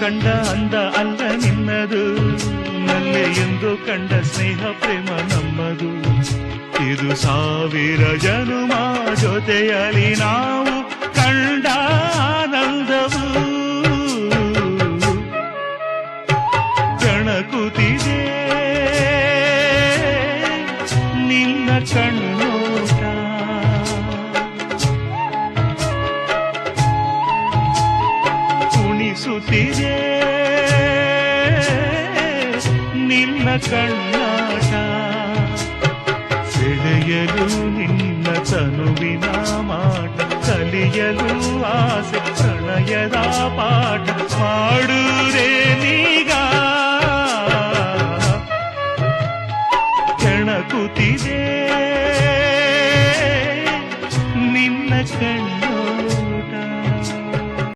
ಕಂಡ ಅಂದ ಅಲ್ಲ ನಿನ್ನದು. ನಲ್ಲೆ ಎಂದು ಕಂಡ ಸ್ನೇಹ ಪ್ರೇಮ ನಮ್ಮದು. ಇದು ಸಾವಿರ ಜನುಮ ಜೊತೆಯಲ್ಲಿ ನಾವು ಕಂಡ ಆನಂದವು ಕಣಕುತಿದೆ ನಿನ್ನ ಕಣ್ಣೋಟ ಸುತ್ತಿದೆ. ನಿನ್ನ ಕಣ್ಣಾಟ. ಸೆಳೆಯಲು ನಿನ್ನ ತನುವಿನ ಮಾಟ. ಕಲಿಯಲು ಆಸೆ, ಪ್ರಣಯದ ಪಾಠ. ಮಾಡುರೇ ನೀಗ. ಕೆಣಕುತಿದೆ ನಿನ್ನ ಕಣ್ಣ